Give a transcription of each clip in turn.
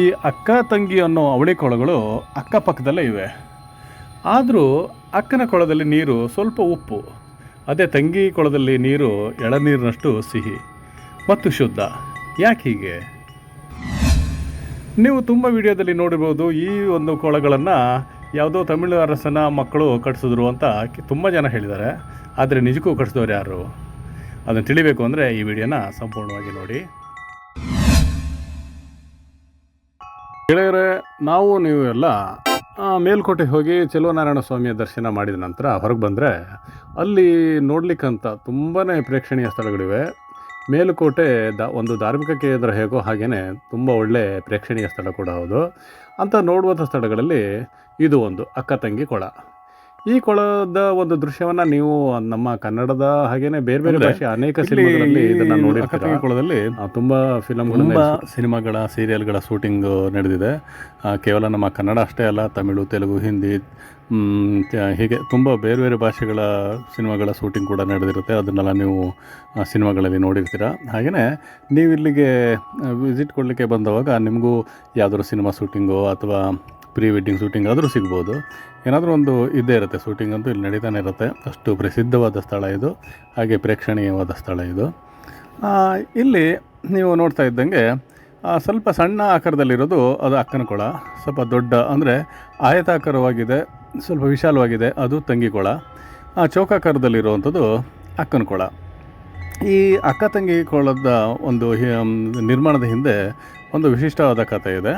ಈ ಅಕ್ಕ ತಂಗಿ ಅನ್ನೋ ಅವಳಿ ಕೊಳಗಳು ಅಕ್ಕಪಕ್ಕದಲ್ಲೇ ಇವೆ. ಆದರೂ ಅಕ್ಕನ ಕೊಳದಲ್ಲಿ ನೀರು ಸ್ವಲ್ಪ ಉಪ್ಪು. ಅದೇ ತಂಗಿ ಕೊಳದಲ್ಲಿ ನೀರು ಎಳನೀರಿನಷ್ಟು ಸಿಹಿ ಮತ್ತು ಶುದ್ಧ. ಯಾಕೆ ಹೀಗೆ? ನೀವು ತುಂಬ ವಿಡಿಯೋದಲ್ಲಿ ನೋಡಿರ್ಬೋದು ಈ ಒಂದು ಕೊಳಗಳನ್ನು ಯಾವುದೋ ತಮಿಳು ಅರಸನ ಮಕ್ಕಳು ಕಟ್ಸಿದ್ರು ಅಂತ ತುಂಬ ಜನ ಹೇಳಿದ್ದಾರೆ. ಆದರೆ ನಿಜಕ್ಕೂ ಕಟ್ಟಿಸಿದವ್ರು ಯಾರು? ಅದನ್ನು ತಿಳಿಬೇಕು ಅಂದರೆ ಈ ವಿಡಿಯೋನ ಸಂಪೂರ್ಣವಾಗಿ ನೋಡಿ. ಗೆಳೆಯರೆ, ನಾವು ನೀವು ಎಲ್ಲ ಮೇಲ್ಕೋಟೆ ಹೋಗಿ ಚೆಲುವನಾರಾಯಣ ಸ್ವಾಮಿಯ ದರ್ಶನ ಮಾಡಿದ ನಂತರ ಹೊರಗೆ ಬಂದರೆ, ಅಲ್ಲಿ ನೋಡ್ಲಿಕ್ಕಂತ ತುಂಬಾ ಪ್ರೇಕ್ಷಣೀಯ ಸ್ಥಳಗಳಿವೆ. ಮೇಲುಕೋಟೆ ದ, ಒಂದು ಧಾರ್ಮಿಕ ಕೇಂದ್ರ ಹೇಗೋ ಹಾಗೆಯೇ ತುಂಬ ಒಳ್ಳೆ ಪ್ರೇಕ್ಷಣೀಯ ಸ್ಥಳ ಕೂಡ ಹೌದು. ಅಂತ ನೋಡುವಂಥ ಸ್ಥಳಗಳಲ್ಲಿ ಇದು ಒಂದು ಅಕ್ಕ ತಂಗಿ ಕೊಳ. ಈ ಕೊಳದ ಒಂದು ದೃಶ್ಯವನ್ನ ನೀವು ನಮ್ಮ ಕನ್ನಡದ ಹಾಗೇನೆ ಬೇರೆ ಬೇರೆ ಭಾಷೆ ಅನೇಕ ಸಿನಿಮಾಗಳಲ್ಲಿ ಇದನ್ನ ನೋಡಿರ್ತೀವಿ ನೋಡಿರ್ತೀರ? ಕೊಳದಲ್ಲಿ ತುಂಬಾ ಫಿಲಮ್ ತುಂಬಾ ಸಿನಿಮಾಗಳ ಸೀರಿಯಲ್ಗಳ ಶೂಟಿಂಗ್ ನಡೆದಿದೆ. ಕೇವಲ ನಮ್ಮ ಕನ್ನಡ ಅಷ್ಟೇ ಅಲ್ಲ ತಮಿಳು ತೆಲುಗು ಹಿಂದಿ ಹೀಗೆ ತುಂಬ ಬೇರೆ ಬೇರೆ ಭಾಷೆಗಳ ಸಿನಿಮಾಗಳ ಶೂಟಿಂಗ್ ಕೂಡ ನಡೆದಿರುತ್ತೆ. ಅದನ್ನೆಲ್ಲ ನೀವು ಸಿನಿಮಾಗಳಲ್ಲಿ ನೋಡಿರ್ತೀರ. ಹಾಗೆಯೇ ನೀವು ಇಲ್ಲಿಗೆ ವಿಸಿಟ್ ಕೊಡಲಿಕ್ಕೆ ಬಂದವಾಗ ನಿಮಗೂ ಯಾವುದಾದ್ರು ಸಿನಿಮಾ ಶೂಟಿಂಗು ಅಥವಾ ಪ್ರೀ ವೆಡ್ಡಿಂಗ್ ಶೂಟಿಂಗ್ ಆದರೂ ಸಿಗ್ಬೋದು. ಏನಾದರೂ ಒಂದು ಇದ್ದೇ ಇರುತ್ತೆ ಶೂಟಿಂಗ್ ಅಂತೂ ಇಲ್ಲಿ ನಡೀತಾನೆ ಇರುತ್ತೆ. ಅಷ್ಟು ಪ್ರಸಿದ್ಧವಾದ ಸ್ಥಳ ಇದು, ಹಾಗೆ ಪ್ರೇಕ್ಷಣೀಯವಾದ ಸ್ಥಳ ಇದು. ಇಲ್ಲಿ ನೀವು ನೋಡ್ತಾ ಇದ್ದಂಗೆ ಸ್ವಲ್ಪ ಸಣ್ಣ ಆಕಾರದಲ್ಲಿರೋದು ಅದು ಅಕ್ಕನ ಕೊಳ, ಸ್ವಲ್ಪ ದೊಡ್ಡ, ಅಂದರೆ ಆಯತಾಕಾರವಾಗಿದೆ, ಸ್ವಲ್ಪ ವಿಶಾಲವಾಗಿದೆ, ಅದು ತಂಗಿಕೊಳ ಚೌಕಾಕಾರದಲ್ಲಿರುವಂಥದ್ದು ಅಕ್ಕನ ಕೊಳ. ಈ ಅಕ್ಕ ತಂಗಿ ಕೊಳದ ಒಂದು ನಿರ್ಮಾಣದ ಹಿಂದೆ ಒಂದು ವಿಶಿಷ್ಟವಾದ ಕಥೆ ಇದೆ.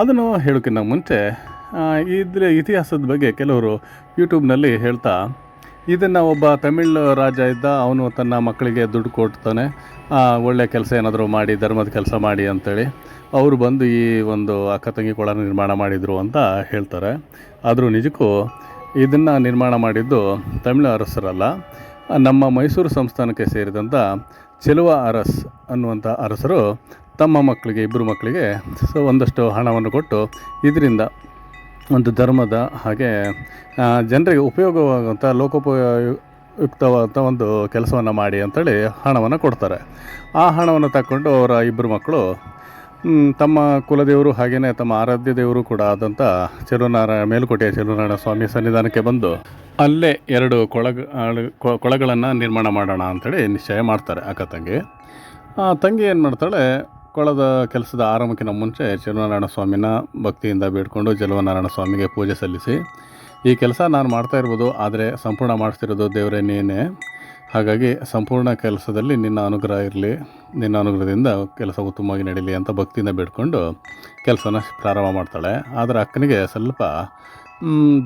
ಅದನ್ನು ಹೇಳೋಕ್ಕಿಂತ ಮುಂಚೆ ಇದ್ರ ಇತಿಹಾಸದ ಬಗ್ಗೆ ಕೆಲವರು ಯೂಟ್ಯೂಬ್ನಲ್ಲಿ ಹೇಳ್ತಾ, ಇದನ್ನು ಒಬ್ಬ ತಮಿಳ್ ರಾಜ ಇದ್ದ, ಅವನು ತನ್ನ ಮಕ್ಕಳಿಗೆ ದುಡ್ಡು ಕೊಡ್ತಾನೆ. ಒಳ್ಳೆಯ ಒಳ್ಳೆ ಕೆಲಸ ಏನಾದರೂ ಮಾಡಿ, ಧರ್ಮದ ಕೆಲಸ ಮಾಡಿ ಅಂತೇಳಿ ಅವರು ಬಂದು ಈ ಒಂದು ಅಕ್ಕ ತಂಗಿ ಕೊಳ ನಿರ್ಮಾಣ ಮಾಡಿದರು ಅಂತ ಹೇಳ್ತಾರೆ. ಆದರೂ ನಿಜಕ್ಕೂ ಇದನ್ನು ನಿರ್ಮಾಣ ಮಾಡಿದ್ದು ತಮಿಳು ಅರಸರಲ್ಲ. ನಮ್ಮ ಮೈಸೂರು ಸಂಸ್ಥಾನಕ್ಕೆ ಸೇರಿದಂಥ ಚೆಲುವ ಅರಸ್ ಅನ್ನುವಂಥ ಅರಸರು ತಮ್ಮ ಮಕ್ಕಳಿಗೆ ಇಬ್ಬರು ಮಕ್ಕಳಿಗೆ ಸೊ ಒಂದಷ್ಟು ಹಣವನ್ನು ಕೊಟ್ಟು ಇದರಿಂದ ಒಂದು ಧರ್ಮದ ಹಾಗೆ ಜನರಿಗೆ ಉಪಯೋಗವಾಗುವಂಥ ಲೋಕೋಪಯುಕ್ತವಾದಂಥ ಒಂದು ಕೆಲಸವನ್ನು ಮಾಡಿ ಅಂತೇಳಿ ಹಣವನ್ನು ಕೊಡ್ತಾರೆ. ಆ ಹಣವನ್ನು ತಕ್ಕೊಂಡು ಅವರ ಇಬ್ಬರು ಮಕ್ಕಳು ತಮ್ಮ ಕುಲದೇವರು ಹಾಗೆಯೇ ತಮ್ಮ ಆರಾಧ್ಯ ದೇವರು ಕೂಡ ಆದಂಥ ಚಲುನಾರಾಯಣ ಮೇಲುಕೋಟೆಯ ಚೆಲುವನಾರಾಯಣ ಸ್ವಾಮಿ ಸನ್ನಿಧಾನಕ್ಕೆ ಬಂದು ಅಲ್ಲೇ ಎರಡು ಕೊಳಗ ಕೊಳಗಳನ್ನು ನಿರ್ಮಾಣ ಮಾಡೋಣ ಅಂಥೇಳಿ ನಿಶ್ಚಯ ಮಾಡ್ತಾರೆ ಅಕ್ಕ ತಂಗಿ. ಆ ತಂಗಿ ಏನು ಮಾಡ್ತಾಳೆ ಕೊಳದ ಕೆಲಸದ ಆರಂಭಕ್ಕಿಂತ ಮುಂಚೆ ಚಲುವನಾರಾಯಣ ಸ್ವಾಮಿನ ಭಕ್ತಿಯಿಂದ ಬೇಡಿಕೊಂಡು ಜಲವನಾರಾಯಣ ಸ್ವಾಮಿಗೆ ಪೂಜೆ ಸಲ್ಲಿಸಿ, ಈ ಕೆಲಸ ನಾನು ಮಾಡ್ತಾ ಇರ್ಬೋದು, ಆದರೆ ಸಂಪೂರ್ಣ ಮಾಡಿಸ್ತಿರೋದು ದೇವರೇ ನೀನೇ. ಹಾಗಾಗಿ ಸಂಪೂರ್ಣ ಕೆಲಸದಲ್ಲಿ ನಿನ್ನ ಅನುಗ್ರಹ ಇರಲಿ, ನಿನ್ನ ಅನುಗ್ರಹದಿಂದ ಕೆಲಸ ಉತ್ತಮವಾಗಿ ನಡೀಲಿ ಅಂತ ಭಕ್ತಿಯಿಂದ ಬೇಡ್ಕೊಂಡು ಕೆಲಸನ ಪ್ರಾರಂಭ ಮಾಡ್ತಾಳೆ. ಆದರೆ ಅಕ್ಕನಿಗೆ ಸ್ವಲ್ಪ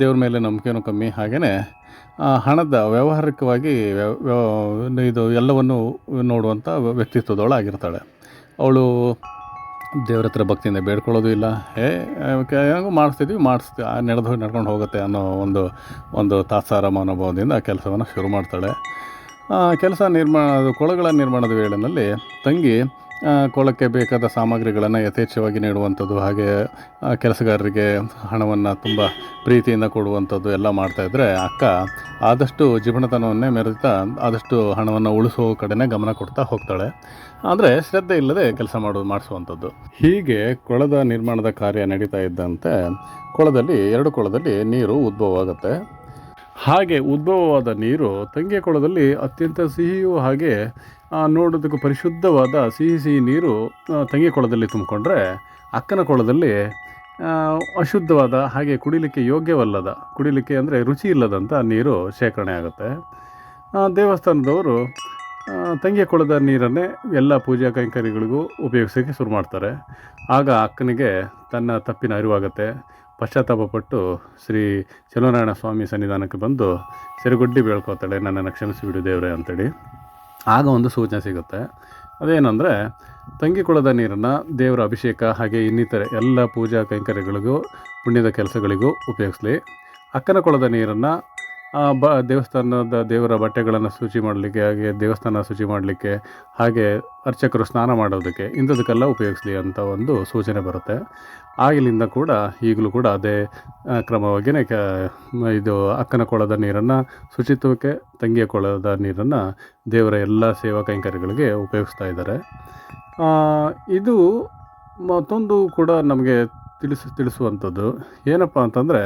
ದೇವ್ರ ಮೇಲೆ ನಂಬಿಕೆನೂ ಕಮ್ಮಿ. ಹಾಗೆಯೇ ಹಣದ ವ್ಯಾವಹಾರಿಕವಾಗಿ ವ್ಯವ- ವ್ಯವ- ಇದು ಎಲ್ಲವನ್ನು ನೋಡುವಂಥ ವ್ಯಕ್ತಿತ್ವದವಳಾಗಿರ್ತಾಳೆ. ಅವಳು ದೇವ್ರ ಹತ್ರ ಭಕ್ತಿಯಿಂದ ಬೇಡ್ಕೊಳ್ಳೋದು ಇಲ್ಲ. ಏ ಹೆಂಗೋ ಮಾಡಿಸ್ತಿದ್ವಿ ಮಾಡಿಸ್ತೀವಿ ನಡೆದು ನಡ್ಕೊಂಡು ಹೋಗುತ್ತೆ ಅನ್ನೋ ಒಂದು ಒಂದು ತಾತ್ಸಾರ ಮನೋಭಾವದಿಂದ ಆ ಕೆಲಸವನ್ನು ಶುರು ಮಾಡ್ತಾಳೆ. ಕೆಲಸ ನಿರ್ಮಾಣ ಕೊಳಗಳ ನಿರ್ಮಾಣದ ವೇಳೆಯಲ್ಲಿ ತಂಗಿ ಕೊಳಕ್ಕೆ ಬೇಕಾದ ಸಾಮಗ್ರಿಗಳನ್ನು ಯಥೇಚ್ಛವಾಗಿ ನೀಡುವಂಥದ್ದು ಹಾಗೆ ಕೆಲಸಗಾರರಿಗೆ ಹಣವನ್ನು ತುಂಬ ಪ್ರೀತಿಯಿಂದ ಕೊಡುವಂಥದ್ದು ಎಲ್ಲ ಮಾಡ್ತಾಯಿದ್ರೆ ಅಕ್ಕ ಆದಷ್ಟು ಜೀವನತನವನ್ನೇ ಮೆರೆತಾ ಆದಷ್ಟು ಹಣವನ್ನು ಉಳಿಸೋ ಕಡೆನೇ ಗಮನ ಕೊಡ್ತಾ ಹೋಗ್ತಾಳೆ. ಅಂದರೆ ಶ್ರದ್ಧೆ ಇಲ್ಲದೆ ಕೆಲಸ ಮಾಡೋದು, ಮಾಡಿಸುವಂಥದ್ದು. ಹೀಗೆ ಕೊಳದ ನಿರ್ಮಾಣದ ಕಾರ್ಯ ನಡೀತಾ ಇದ್ದಂತೆ ಕೊಳದಲ್ಲಿ, ಎರಡು ಕೊಳದಲ್ಲಿ ನೀರು ಉದ್ಭವವಾಗುತ್ತೆ. ಹಾಗೆ ಉದ್ಭವವಾದ ನೀರು ತಂಗಿಯ ಕೊಳದಲ್ಲಿ ಅತ್ಯಂತ ಸಿಹಿಯೂ ಹಾಗೆ ನೋಡೋದಕ್ಕೂ ಪರಿಶುದ್ಧವಾದ ಸಿಹಿ ಸಿಹಿ ನೀರು ತಂಗಿಯ ಕೊಳದಲ್ಲಿ ತುಂಬಿಕೊಂಡ್ರೆ ಅಕ್ಕನ ಕೊಳದಲ್ಲಿ ಅಶುದ್ಧವಾದ ಹಾಗೆ ಕುಡಿಲಿಕ್ಕೆ ಯೋಗ್ಯವಲ್ಲದ, ಕುಡಿಲಿಕ್ಕೆ ಅಂದರೆ ರುಚಿ ಇಲ್ಲದಂಥ ನೀರು ಶೇಖರಣೆ ಆಗುತ್ತೆ. ದೇವಸ್ಥಾನದವರು ತಂಗಿಯ ಕೊಳದ ನೀರನ್ನೇ ಎಲ್ಲ ಪೂಜಾ ಕೈಂಕರ್ಯಗಳಿಗೂ ಉಪಯೋಗಿಸೋಕ್ಕೆ ಶುರು ಮಾಡ್ತಾರೆ. ಆಗ ಅಕ್ಕನಿಗೆ ತನ್ನ ತಪ್ಪಿನ ಅರಿವಾಗುತ್ತೆ. ಪಶ್ಚಾತ್ತಾಪಪಟ್ಟು ಶ್ರೀ ಚಲೋನಾರಾಯಣ ಸ್ವಾಮಿ ಸನ್ನಿಧಾನಕ್ಕೆ ಬಂದು ಸಿರುಗುಡ್ಡಿ ಬೇಳ್ಕೋತಾಳೆ ನನ್ನನ್ನು ಕ್ಷಮಿಸಿಬಿಡು ದೇವರೇ ಅಂತೇಳಿ ಆಗ ಒಂದು ಸೂಚನೆ ಸಿಗುತ್ತೆ. ಅದೇನೆಂದರೆ, ತಂಗಿ ಕೊಳದ ನೀರನ್ನು ದೇವರ ಅಭಿಷೇಕ ಹಾಗೆ ಇನ್ನಿತರ ಎಲ್ಲ ಪೂಜಾ ಕೈಂಕರ್ಯಗಳಿಗೂ, ಪುಣ್ಯದ ಕೆಲಸಗಳಿಗೂ ಉಪಯೋಗಿಸಲಿ. ಅಕ್ಕನ ಕೊಳದ ನೀರನ್ನು ಬ, ದೇವಸ್ಥಾನದ ದೇವರ ಬಟ್ಟೆಗಳನ್ನು ಶುಚಿ ಮಾಡಲಿಕ್ಕೆ, ಹಾಗೆ ದೇವಸ್ಥಾನ ಶುಚಿ ಮಾಡಲಿಕ್ಕೆ, ಹಾಗೆ ಅರ್ಚಕರು ಸ್ನಾನ ಮಾಡೋದಕ್ಕೆ ಇಂಥದಕ್ಕೆಲ್ಲ ಉಪಯೋಗಿಸಲಿ ಅಂತ ಒಂದು ಸೂಚನೆ ಬರುತ್ತೆ. ಆಗಿಲಿಂದ ಕೂಡ, ಈಗಲೂ ಕೂಡ ಅದೇ ಕ್ರಮವಾಗಿಯೇ ಕ, ಇದು ಅಕ್ಕನ ಕೊಳದ ನೀರನ್ನು ಶುಚಿತ್ವಕ್ಕೆ, ತಂಗಿಯ ಕೊಳದ ನೀರನ್ನು ದೇವರ ಎಲ್ಲ ಸೇವಾ ಕೈಂಕರ್ಯಗಳಿಗೆ ಉಪಯೋಗಿಸ್ತಾ ಇದ್ದಾರೆ. ಇದು ಮತ್ತೊಂದು ಕೂಡ ನಮಗೆ ತಿಳಿಸಿ, ತಿಳಿಸುವಂಥದ್ದು ಏನಪ್ಪ ಅಂತಂದರೆ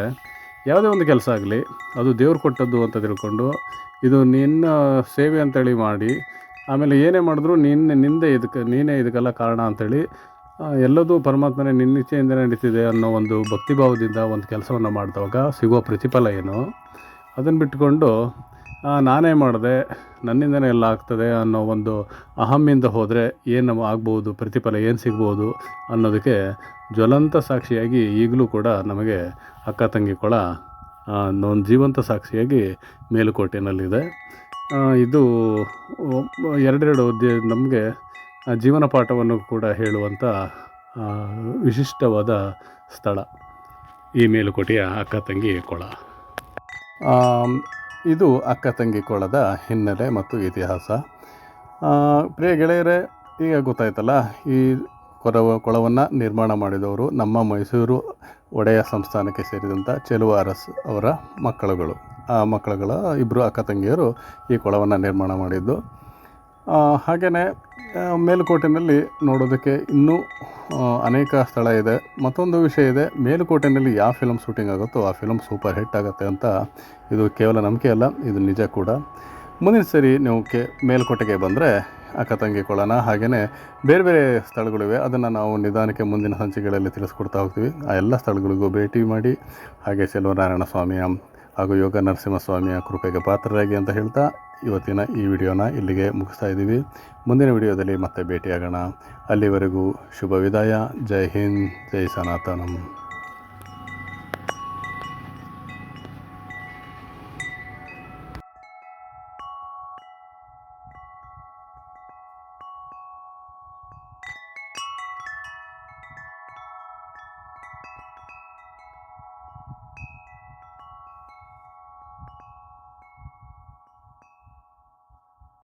ಯಾವುದೇ ಒಂದು ಕೆಲಸ ಆಗಲಿ, ಅದು ದೇವ್ರು ಕೊಟ್ಟದ್ದು ಅಂತ ತಿಳ್ಕೊಂಡು, ಇದು ನಿನ್ನ ಸೇವೆ ಅಂತೇಳಿ ಮಾಡಿ, ಆಮೇಲೆ ಏನೇ ಮಾಡಿದ್ರು ನಿನ್ನೆ, ನಿಂದೆ ಇದಕ್ಕೆ, ನೀನೇ ಇದಕ್ಕೆಲ್ಲ ಕಾರಣ ಅಂಥೇಳಿ ಎಲ್ಲದೂ ಪರಮಾತ್ಮನೇ ನಿನ್ನಿಚ್ಛೆಯಿಂದ ನಡೀತಿದೆ ಅನ್ನೋ ಒಂದು ಭಕ್ತಿಭಾವದಿಂದ ಒಂದು ಕೆಲಸವನ್ನು ಮಾಡಿದಾಗ ಸಿಗೋ ಪ್ರತಿಫಲ ಏನು? ಅದನ್ನು ಬಿಟ್ಕೊಂಡು ನಾನೇ ಮಾಡಿದೆ, ನನ್ನಿಂದನೇ ಎಲ್ಲ ಆಗ್ತದೆ ಅನ್ನೋ ಒಂದು ಅಹಮ್ಮಿಂದ ಹೋದರೆ ಏನು ಆಗ್ಬೋದು, ಪ್ರತಿಫಲ ಏನು ಸಿಗ್ಬೋದು ಅನ್ನೋದಕ್ಕೆ ಜ್ವಲಂತ ಸಾಕ್ಷಿಯಾಗಿ ಈಗಲೂ ಕೂಡ ನಮಗೆ ಅಕ್ಕ ತಂಗಿ ಕೊಳ ಒಂದು ಜೀವಂತ ಸಾಕ್ಷಿಯಾಗಿ ಮೇಲುಕೋಟೆನಲ್ಲಿದೆ. ಇದು ಎರಡೆರಡು ನಮಗೆ ಜೀವನ ಪಾಠವನ್ನು ಕೂಡ ಹೇಳುವಂಥ ವಿಶಿಷ್ಟವಾದ ಸ್ಥಳ ಈ ಮೇಲುಕೋಟೆಯ ಅಕ್ಕ ತಂಗಿ ಕೊಳ. ಇದು ಅಕ್ಕ ತಂಗಿ ಕೊಳದ ಹಿನ್ನೆಲೆ ಮತ್ತು ಇತಿಹಾಸ. ಪ್ರಿಯ ಗೆಳೆಯರೇ, ಈಗ ಗೊತ್ತಾಯ್ತಲ್ಲ, ಈ ಕೊರವ, ಕೊಳವನ್ನು ನಿರ್ಮಾಣ ಮಾಡಿದವರು ನಮ್ಮ ಮೈಸೂರು ಒಡೆಯ ಸಂಸ್ಥಾನಕ್ಕೆ ಸೇರಿದಂಥ ಚೆಲುವ ಅರಸ್ ಅವರ ಮಕ್ಕಳುಗಳು. ಆ ಮಕ್ಕಳುಗಳ ಇಬ್ಬರು ಅಕ್ಕ ತಂಗಿಯರು ಈ ಕೊಳವನ್ನು ನಿರ್ಮಾಣ ಮಾಡಿದ್ದು. ಹಾಗೆಯೇ ಮೇಲುಕೋಟೆಯಲ್ಲಿ ನೋಡೋದಕ್ಕೆ ಇನ್ನೂ ಅನೇಕ ಸ್ಥಳ ಇದೆ. ಮತ್ತೊಂದು ವಿಷಯ ಇದೆ, ಮೇಲುಕೋಟೆಯಲ್ಲಿ ಯಾವ ಫಿಲಮ್ ಶೂಟಿಂಗ್ ಆಗುತ್ತೋ ಆ ಫಿಲಮ್ ಸೂಪರ್ ಹಿಟ್ ಆಗುತ್ತೆ ಅಂತ ಇದು ಕೇವಲ ನಂಬಿಕೆ ಅಲ್ಲ, ಇದು ನಿಜ ಕೂಡ. ಮುಂದಿನ ಸರಿ ನೀವು ಕೆ, ಮೇಲುಕೋಟೆಗೆ ಬಂದರೆ ಅಕ್ಕ ತಂಗಿ ಕೊಳನ ಹಾಗೆಯೇ ಬೇರೆ ಬೇರೆ ಸ್ಥಳಗಳಿವೆ. ಅದನ್ನು ನಾವು ನಿಧಾನಕ್ಕೆ ಮುಂದಿನ ಸಂಚಿಕೆಗಳಲ್ಲಿ ತಿಳಿಸ್ಕೊಡ್ತಾ ಹೋಗ್ತೀವಿ. ಆ ಎಲ್ಲ ಸ್ಥಳಗಳಿಗೂ ಭೇಟಿ ಮಾಡಿ, ಹಾಗೆ ಸೆಲ್ವನಾರಾಯಣ ಸ್ವಾಮಿಯ ಹಾಗೂ ಯೋಗ ನರಸಿಂಹಸ್ವಾಮಿಯ ಕೃಪೆಗೆ ಪಾತ್ರರಾಗಿ ಅಂತ ಹೇಳ್ತಾ ಇವತ್ತಿನ ಈ ವಿಡಿಯೋನ ಇಲ್ಲಿಗೆ ಮುಗಿಸ್ತಾ ಇದ್ದೀವಿ. ಮುಂದಿನ ವಿಡಿಯೋದಲ್ಲಿ ಮತ್ತೆ ಭೇಟಿಯಾಗೋಣ. ಅಲ್ಲಿವರೆಗೂ ಶುಭ ವಿದಾಯ. ಜೈ ಹಿಂದ್, ಜೈ ಸನಾತನಂ.